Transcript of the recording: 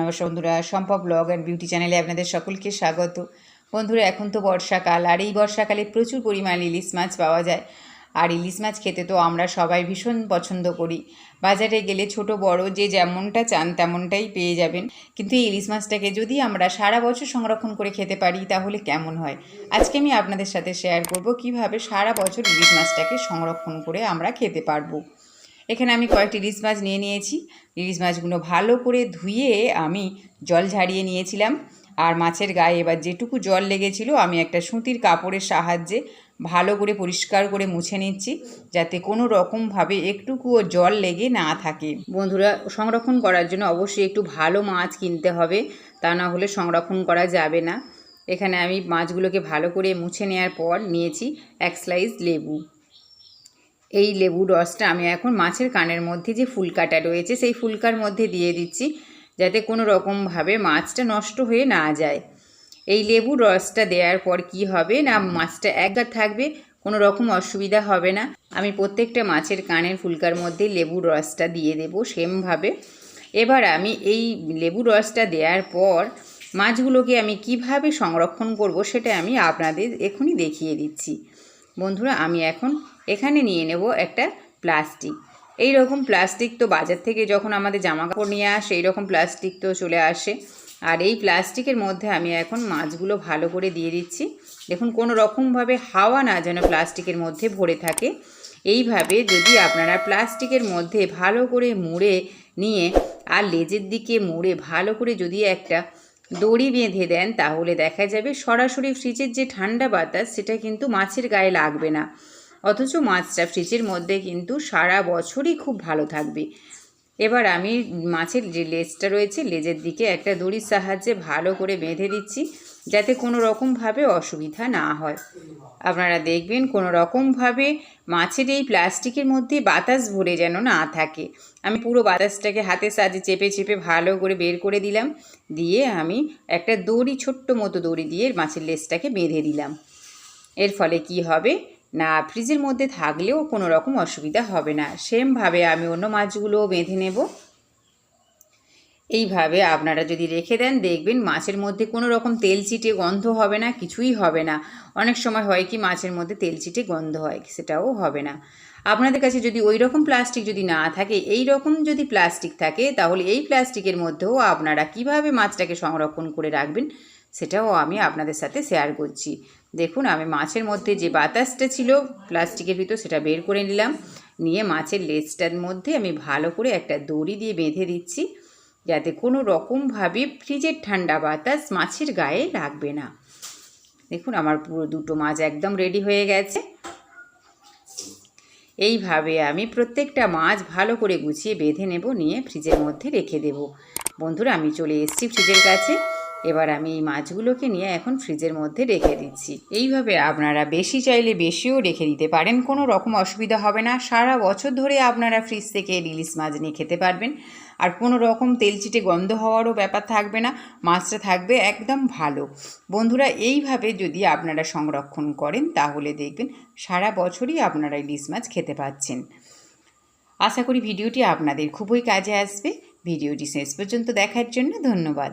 নমস্কার বন্ধুরা সম্ভব ব্লগ অ্যান্ড বিউটি চ্যানেলে আপনাদের সকলকে স্বাগত। বন্ধুরা, এখন তো বর্ষাকাল, আর এই বর্ষাকালে প্রচুর পরিমাণ ইলিশ মাছ পাওয়া যায়। আর ইলিশ মাছ খেতে তো আমরা সবাই ভীষণ পছন্দ করি। বাজারে গেলে ছোট, বড়, যে যেমনটা চান তেমনটাই পেয়ে যাবেন। কিন্তু এই ইলিশ মাছটাকে যদি আমরা সারা বছর সংরক্ষণ করে খেতে পারি, তাহলে কেমন হয়? আজকে আমি আপনাদের সাথে শেয়ার করব কীভাবে সারা বছর ইলিশ মাছটাকে সংরক্ষণ করে আমরা খেতে পারব। এখানে আমি কয়েকটি ইলিশ মাছ নিয়ে নিয়েছি। ইলিশ মাছগুলো ভালো করে ধুয়ে আমি জল ঝাড়িয়ে নিয়েছিলাম। আর মাছের গায়ে এবার যেটুকু জল লেগেছিল, আমি একটা সুতির কাপড়ের সাহায্যে ভালো করে পরিষ্কার করে মুছে নিচ্ছি, যাতে কোনো রকমভাবে একটুকুও জল লেগে না থাকে। বন্ধুরা, সংরক্ষণ করার জন্য অবশ্যই একটু ভালো মাছ কিনতে হবে, তা না হলে সংরক্ষণ করা যাবে না। এখানে আমি মাছগুলোকে ভালো করে মুছে নেওয়ার পর নিয়েছি এক স্লাইস লেবু। এই লেবুর রসটা আমি এখন মাছের কানের মধ্যে যে ফুলকাটা রয়েছে, সেই ফুলকার মধ্যে দিয়ে দিচ্ছি, যাতে কোনো রকমভাবে মাছটা নষ্ট হয়ে না যায়। এই লেবুর রসটা দেওয়ার পর কি হবে না, মাছটা একবার থাকবে, কোনো রকম অসুবিধা হবে না। আমি প্রত্যেকটা মাছের কানের ফুলকার মধ্যে লেবুর রসটা দিয়ে দেব সেমভাবে। এবার আমি এই লেবুর রসটা দেওয়ার পর মাছগুলোকে আমি কীভাবে সংরক্ষণ করব সেটা আমি আপনাদের এখনই দেখিয়ে দিচ্ছি। বন্ধুরা, আমি এখন এখানে নিয়ে নেব একটা প্লাস্টিক। এই রকম প্লাস্টিক তো বাজার থেকে যখন আমাদের জামা কাপড় নিয়ে আসে এই রকম প্লাস্টিক তো চলে আসে। আর এই প্লাস্টিকের মধ্যে আমি এখন মাছগুলো ভালো করে দিয়ে দিচ্ছি। দেখুন, কোনো রকমভাবে হাওয়া না যেন প্লাস্টিকের মধ্যে ভরে থাকে। এইভাবে যদি আপনারা প্লাস্টিকের মধ্যে ভালো করে মুড়ে নিয়ে আর লেজের দিকে মুড়ে ভালো করে যদি একটা দড়ি বেঁধে দেন, তাহলে দেখা যাবে সরাসরি ফ্রিজের যে ঠান্ডা বাতাস, সেটা কিন্তু মাছের গায়ে লাগবে না। অথচ মাছটা ফ্রিজের মধ্যে কিন্তু সারা বছরই খুব ভালো থাকবে। এবার আমি মাছের যে লেজটা রয়েছে, লেজের দিকে একটা দড়ির সাহায্যে ভালো করে বেঁধে দিচ্ছি। যাতে কোনো রকমভাবে অসুবিধা না হয়। আপনারা দেখবেন কোনো রকমভাবে মাছের এই প্লাস্টিকের মধ্যে বাতাস ভরে যেন না থাকে। আমি পুরো বাতাসটাকে হাতের সাহায্যে চেপে চেপে ভালো করে বের করে দিলাম। দিয়ে আমি একটা দড়ি, ছোট্ট মতো দড়ি দিয়ে মাছের লেজটাকে বেঁধে দিলাম। এর ফলে কি হবে? না, ফ্রিজের মধ্যে থাকলেও কোনো রকম অসুবিধা হবে না। সেমভাবে আমি অন্য মাছগুলোও বেঁধে নেব। এইভাবে আপনারা যদি রেখে দেন, দেখবেন মাছের মধ্যে কোনো রকম তেল চিটে গন্ধ হবে না, কিছুই হবে না। অনেক সময় হয় কি, মাছের মধ্যে তেল চিটে গন্ধ হয়, সেটাও হবে না। আপনাদের কাছে যদি ওই রকম প্লাস্টিক যদি না থাকে, এই রকম যদি প্লাস্টিক থাকে, তাহলে এই প্লাস্টিকের মধ্যেও আপনারা কীভাবে মাছটাকে সংরক্ষণ করে রাখবেন, সেটাও আমি আপনাদের সাথে শেয়ার করছি। দেখুন, আমি মাছের মধ্যে যে বাতাসটা ছিল, প্লাস্টিকের ভিতর সেটা বের করে নিলাম। নিয়ে মাছের লেজটার মধ্যে আমি ভালো করে একটা দড়ি দিয়ে বেঁধে দিচ্ছি। যাতে কোনো রকমভাবে ফ্রিজের ঠান্ডা বাতাস মাছের গায়ে লাগবে না। দেখুন আমার পুরো দুটো মাছ একদম রেডি হয়ে গেছে। এইভাবে আমি প্রত্যেকটা মাছ ভালো করে গুছিয়ে বেঁধে নেব, নিয়ে ফ্রিজের মধ্যে রেখে দেব। বন্ধুরা, আমি চলে এসেছি ফ্রিজের কাছে। এবার আমি এই মাছগুলোকে নিয়ে এখন ফ্রিজের মধ্যে রেখে দিচ্ছি। এইভাবে আপনারা বেশি চাইলে বেশিও রেখে দিতে পারেন, কোনো রকম অসুবিধা হবে না। সারা বছর ধরে আপনারা ফ্রিজ থেকে ইলিশ মাছ নিয়ে খেতে পারবেন। আর কোনো রকম তেলচিটে গন্ধ হওয়ারও ব্যাপার থাকবে না, মাছটা থাকবে একদম ভালো। বন্ধুরা, এইভাবে যদি আপনারা সংরক্ষণ করেন, তাহলে দেখবেন সারা বছরই আপনারা ইলিশ মাছ খেতে পাচ্ছেন। আশা করি ভিডিওটি আপনাদের খুবই কাজে আসবে। ভিডিওটি শেষ পর্যন্ত দেখার জন্য ধন্যবাদ।